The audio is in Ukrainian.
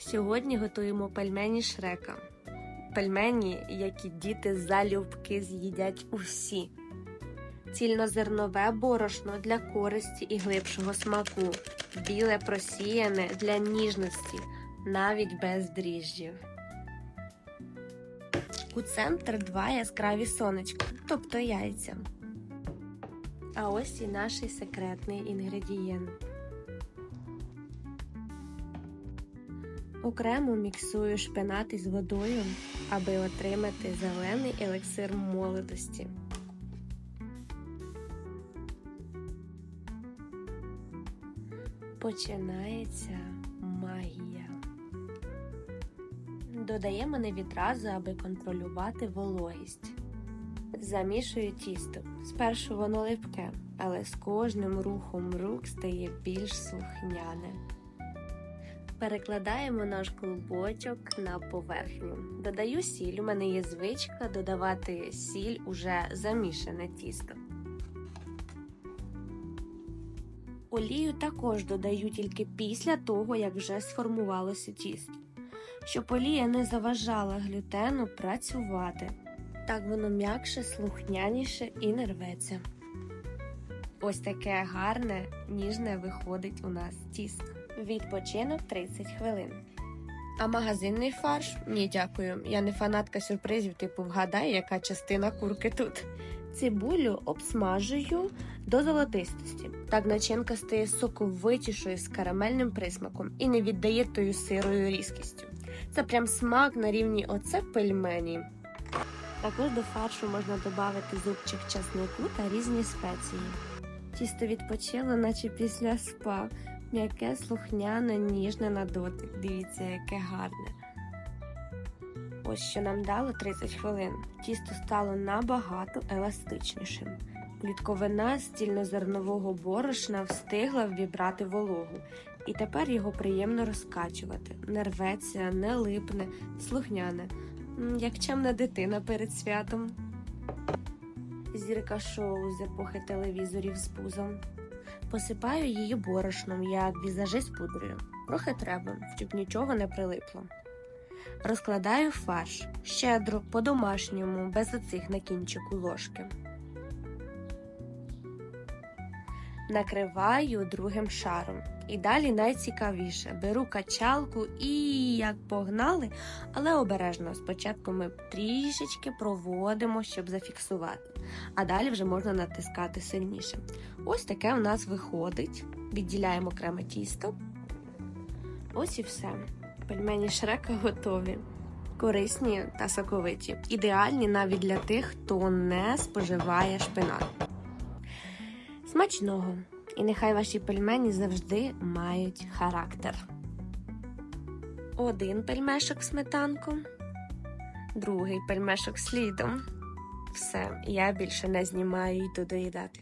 Сьогодні готуємо пельмені шрека. Пельмені, які діти залюбки з'їдять усі. Цільнозернове борошно для користі і глибшого смаку. Біле просіяне для ніжності, навіть без дріжджів. У центр два яскраві сонечка, тобто яйця. А ось і наш секретний інгредієнт. Окремо міксую шпинат із водою, аби отримати зелений елексир молодості. Починається магія. Додаємо не відразу, аби контролювати вологість. Замішую тісто. Спершу воно липке, але з кожним рухом рук стає більш слухняне. Перекладаємо наш клубочок на поверхню. Додаю сіль. У мене є звичка додавати сіль уже замішане тісто. Олію також додаю тільки після того, як вже сформувалося тісто, щоб олія не заважала глютену працювати. Так воно м'якше, слухняніше і не рветься. Ось таке гарне, ніжне виходить у нас тісто. Відпочинок 30 хвилин. А магазинний фарш? Ні, дякую. Я не фанатка сюрпризів, типу вгадай, яка частина курки тут. Цибулю обсмажую до золотистості. Так начинка стає соковитішою з карамельним присмаком і не віддає тою сирою різкістю. Це прям смак на рівні оце пельмені. Також до фаршу можна додати зубчик часнику та різні спеції. Тісто відпочило, наче після спа. М'яке, слухняне, ніжне на дотик. Дивіться, яке гарне. Ось що нам дало 30 хвилин. Тісто стало набагато еластичнішим. Клітковина з цільнозернового борошна встигла ввібрати вологу, і тепер його приємно розкачувати. Не рветься, не липне, слухняне, як чемна дитина перед святом. Зірка шоу з епохи телевізорів з пузом. Посипаю її борошном, як візажист пудрою. Трохи треба, щоб нічого не прилипло. Розкладаю фарш щедро, по-домашньому, без оцих на кінчику ложки. Накриваю другим шаром. І далі найцікавіше. Беру качалку і як погнали, але обережно. Спочатку ми трішечки проводимо, щоб зафіксувати, а далі вже можна натискати сильніше. Ось таке у нас виходить. Відділяємо окреме тісто. Ось і все. Пельмені шрека готові. Корисні та соковиті. Ідеальні навіть для тих, хто не споживає шпинат. Смачного! І нехай ваші пельмені завжди мають характер. Один пельмешок в сметанку, другий пельмешок слідом. Все, я більше не знімаю йду доїдати.